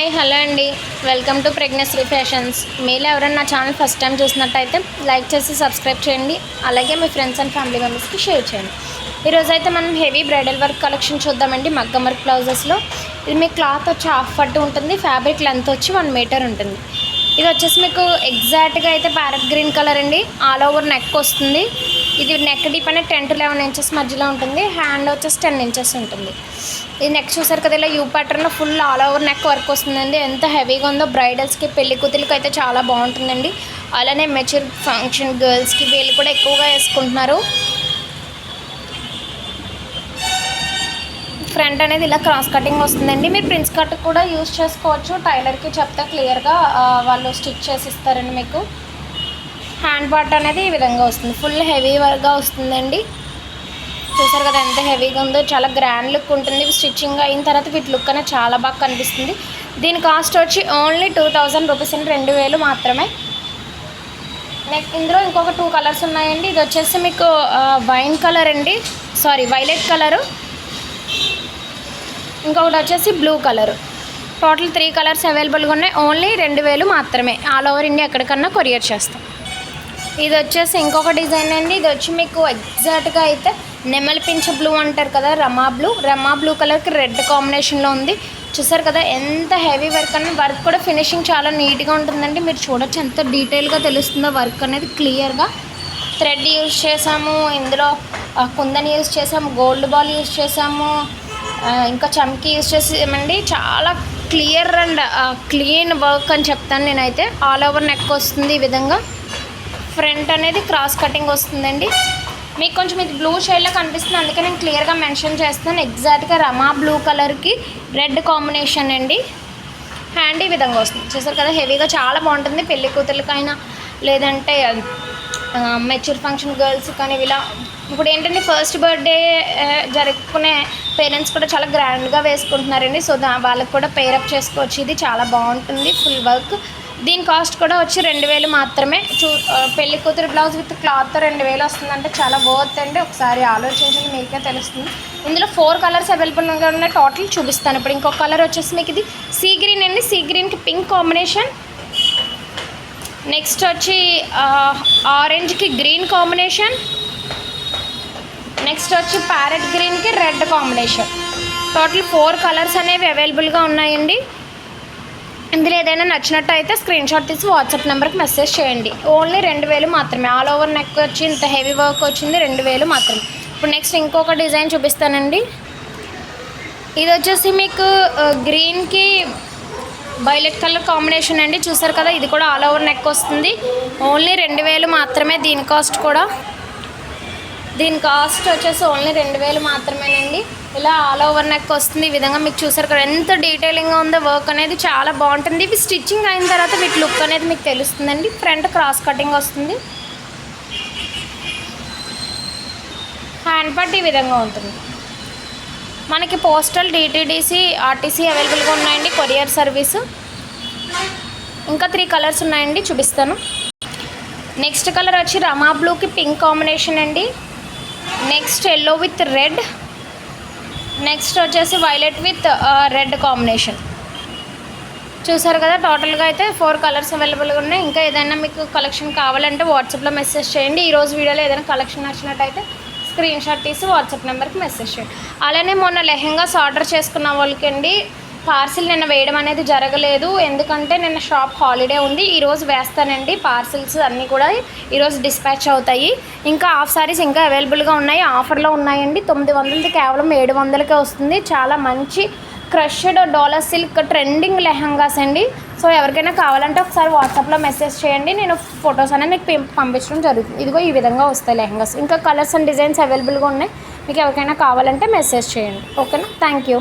Hi hello అండి. Welcome to pregnancy fashions. మీరు ఎవరైనా నా ఛానల్ ఫస్ట్ టైం చూసినట్టయితే లైక్ చేసి సబ్స్క్రైబ్ చేయండి. అలాగే మీ ఫ్రెండ్స్ అండ్ ఫ్యామిలీ మెంబర్స్కి షేర్ చేయండి. ఈరోజు అయితే మనం హెవీ బ్రైడల్ వర్క్ కలెక్షన్ చూద్దామండి మగ్గం వర్క్ బ్లౌజెస్లో. ఇది మీ క్లాత్ వచ్చి హాఫ్ పట్టు ఉంటుంది ఫ్యాబ్రిక్ లెంత్ వచ్చి వన్ మీటర్ ఉంటుంది. ఇది వచ్చేసి మీకు ఎగ్జాక్ట్గా అయితే ప్యారెట్ గ్రీన్ కలర్ అండి. ఆల్ ఓవర్ నెక్ వస్తుంది. ఇది నెక్ డీప్ అనేది టెన్ టు లెవెన్ ఇంచెస్ మధ్యలో ఉంటుంది. హ్యాండ్ వచ్చేసి టెన్ ఇంచెస్ ఉంటుంది. ఇది నెక్ చూసారు కదా ఇలా యూ ప్యాటర్న్లో full all over neck work వస్తుందండి. ఎంత హెవీగా ఉందో బ్రైడల్స్కి పెళ్ళి కూతురికి అయితే చాలా బాగుంటుందండి. అలానే మెచ్యూర్ ఫంక్షన్ గర్ల్స్కి వీళ్ళు కూడా ఎక్కువగా వేసుకుంటున్నారు. ఫ్రంట్ అనేది ఇలా క్రాస్ కటింగ్ వస్తుందండి. మీరు ప్రిన్స్ కట్ కూడా యూస్ చేసుకోవచ్చు. టైలర్కి చెప్తే క్లియర్గా వాళ్ళు స్టిచ్ చేసి ఇస్తారండి మీకు. హ్యాండ్ పార్ట్ అనేది ఈ విధంగా వస్తుంది. ఫుల్ హెవీ వర్క్గా వస్తుందండి. చూసారు కదా ఎంత హెవీగా ఉందో చాలా గ్రాండ్ లుక్ ఉంటుంది. స్టిచ్చింగ్ అయిన తర్వాత వీటి లుక్ అనేది చాలా బాగా కనిపిస్తుంది. దీని కాస్ట్ వచ్చి ఓన్లీ టూ థౌజండ్ రూపీస్ అండి. రెండు వేలు మాత్రమే. నెక్స్ట్ ఇందులో ఇంకొక టూ కలర్స్ ఉన్నాయండి. ఇది వచ్చేసి మీకు వైన్ కలర్ అండి. సారీ వైలెట్ కలరు ఇంకొకటి వచ్చేసి blue colour total three colours అవైలబుల్గా ఉన్నాయి. ఓన్లీ రెండు వేలు మాత్రమే. ఆల్ ఓవర్ ఇండియా ఎక్కడికన్నా కొరియర్ చేస్తాం. ఇది వచ్చేసి ఇంకొక డిజైన్ అండి. ఇది వచ్చి మీకు ఎగ్జాక్ట్గా అయితే నెమలి పించ బ్లూ అంటారు కదా రమా బ్లూ రమా బ్లూ కలర్కి రెడ్ కాంబినేషన్లో ఉంది. చూసారు కదా ఎంత హెవీ వర్క్ అనేది వర్క్ కూడా ఫినిషింగ్ చాలా నీట్గా ఉంటుందండి. మీరు చూడొచ్చు ఎంత డీటెయిల్గా తెలుస్తుందో వర్క్ అనేది క్లియర్గా థ్రెడ్ యూజ్ చేసాము ఇందులో కుందని యూజ్ చేసాము గోల్డ్ బాల్ యూజ్ చేసాము ఇంకా చమ్కీ యూజ్ చేసామండి. చాలా క్లియర్ అండ్ క్లీన్ వర్క్ అని చెప్తాను నేనైతే. ఆల్ ఓవర్ నెక్ వస్తుంది ఈ విధంగా. ఫ్రంట్ అనేది క్రాస్ కటింగ్ వస్తుందండి. మీకు కొంచెం ఇది బ్లూ షేడ్లో కనిపిస్తుంది. అందుకే నేను క్లియర్గా మెన్షన్ చేస్తాను ఎగ్జాక్ట్గా రమా బ్లూ కలర్కి రెడ్ కాంబినేషన్ అండి. హ్యాండ్ ఈ విధంగా వస్తుంది. చూసారు కదా హెవీగా చాలా బాగుంటుంది. పెళ్ళి కూతురికైనా లేదంటే మెచ్యూర్ ఫంక్షన్ గర్ల్స్ కానీ ఇలా ఇప్పుడు ఏంటంటే ఫస్ట్ బర్త్డే జరుపుకునే పేరెంట్స్ కూడా చాలా గ్రాండ్గా వేసుకుంటున్నారండి. సో దా వాళ్ళకి కూడా పేరప్ చేసుకోవచ్చు. ఇది చాలా బాగుంటుంది. ఫుల్ వర్క్ దీని కాస్ట్ కూడా వచ్చి రెండు వేలు మాత్రమే. చూ పెళ్ళి కూతురు బ్లౌజ్ విత్ క్లాత్ రెండు వేలు వస్తుందంటే చాలా వర్త్ అండి. ఒకసారి ఆలోచించండి మీకే తెలుస్తుంది. ఇందులో ఫోర్ కలర్స్ అవైలబుల్గా ఉన్నాయి. టోటల్ చూపిస్తాను ఇప్పుడు. ఇంకో కలర్ వచ్చేసి మీకు ఇది సీ గ్రీన్ అండి. సీ గ్రీన్కి పింక్ కాంబినేషన్ నెక్స్ట్ వచ్చి ఆరెంజ్కి గ్రీన్ కాంబినేషన్ నెక్స్ట్ వచ్చి ప్యారెట్ గ్రీన్కి red combination total four colours అనేవి అవైలబుల్గా ఉన్నాయండి. ఇందులో ఏదైనా నచ్చినట్టు అయితే స్క్రీన్ షాట్ తీసి వాట్సాప్ నెంబర్కి మెసేజ్ చేయండి. ఓన్లీ రెండు వేలు మాత్రమే. ఆల్ ఓవర్ నెక్ వచ్చి ఇంత హెవీ వర్క్ వచ్చింది రెండు వేలు మాత్రమే. ఇప్పుడు నెక్స్ట్ ఇంకొక డిజైన్ చూపిస్తానండి. ఇది వచ్చేసి మీకు గ్రీన్కి వైలెట్ కలర్ కాంబినేషన్ అండి. చూసారు కదా ఇది కూడా ఆల్ ఓవర్ నెక్ వస్తుంది. ఓన్లీ రెండు వేలు మాత్రమే దీని కాస్ట్ కూడా. దీని కాస్ట్ వచ్చేసి ఓన్లీ రెండు వేలు మాత్రమేనండి. ఇలా ఆల్ ఓవర్ నెక్ వస్తుంది. ఈ విధంగా మీకు చూసారు కదా ఎంత డీటెయిలింగ్గా ఉందో వర్క్ అనేది చాలా బాగుంటుంది. ఇవి స్టిచ్చింగ్ అయిన తర్వాత వీటి లుక్ అనేది మీకు తెలుస్తుందండి. ఫ్రంట్ క్రాస్ కటింగ్ వస్తుంది. హ్యాండ్ పట్ ఈ విధంగా ఉంటుంది. మనకి పోస్టల్ డిటీడీసీ ఆర్టీసీ అవైలబుల్గా ఉన్నాయండి. కొరియర్ సర్వీస్ ఇంకా త్రీ కలర్స్ ఉన్నాయండి చూపిస్తాను. నెక్స్ట్ కలర్ వచ్చి రమా బ్లూకి పింక్ కాంబినేషన్ అండి. Next yellow with red next వచ్చేసి వైలెట్ విత్ రెడ్ కాంబినేషన్. చూసారు కదా టోటల్గా అయితే ఫోర్ కలర్స్ అవైలబుల్గా ఉన్నాయి. ఇంకా ఏదైనా మీకు కలెక్షన్ కావాలంటే వాట్సాప్లో మెసేజ్ చేయండి. ఈ రోజు వీడియోలో ఏదైనా కలెక్షన్ నచ్చినట్టయితే స్క్రీన్ షాట్ తీసి వాట్సాప్ నెంబర్కి మెసేజ్ చేయండి. అలానే మొన్న లెహెంగాస్ ఆర్డర్ చేసుకున్న వాళ్ళకండి పార్సిల్ నిన్న వేయడం అనేది జరగలేదు. ఎందుకంటే నిన్న షాప్ హాలిడే ఉంది. ఈరోజు వేస్తానండి. పార్సిల్స్ అన్నీ కూడా ఈరోజు డిస్పాచ్ అవుతాయి. ఇంకా హాఫ్ సారీస్ ఇంకా అవైలబుల్గా ఉన్నాయి. ఆఫర్లో ఉన్నాయండి. తొమ్మిది వందలది కేవలం ఏడు వందలకే వస్తుంది. చాలా మంచి crushed dollar silk trending lehengas అండి. సో ఎవరికైనా కావాలంటే ఒకసారి వాట్సాప్లో మెసేజ్ చేయండి. నేను ఫొటోస్ అనేది మీకు పంపించడం జరుగుతుంది. ఇదిగో ఈ విధంగా వస్తాయి లెహంగాస్. ఇంకా కలర్స్ అండ్ డిజైన్స్ అవైలబుల్గా ఉన్నాయి. మీకు ఎవరికైనా కావాలంటే మెసేజ్ చేయండి. ఓకేనా? Thank you.